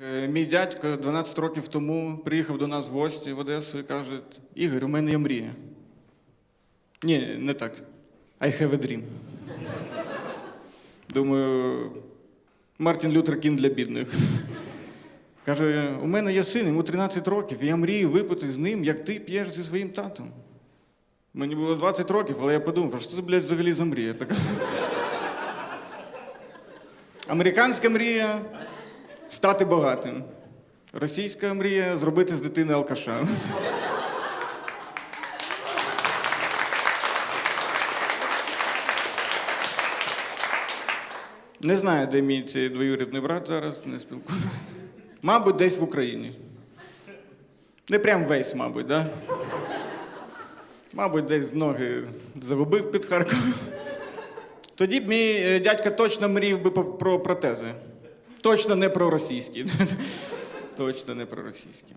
Е, Мій дядько 12 років тому приїхав до нас в гості в Одесу і каже: Ігор, у мене є мрія. Ні, не так. I have a dream. Думаю, Мартін Лютер Кін для бідних. Каже, у мене є син, йому 13 років, і я мрію випити з ним, як ти п'єш зі своїм татом. Мені було 20 років, але я подумав, що це, блядь, взагалі за мрія така? Американська мрія стати багатим. Російська мрія зробити з дитини алкаша. Не знаю, де мій цей двоюрідний брат зараз, не спілкуюся. Мабуть, десь в Україні. Не прям весь, мабуть, да? Мабуть, десь ноги загубив під Харковом. Тоді б мій е, дядька точно мрів би про протези. Точно не про російські. Точно не про російські.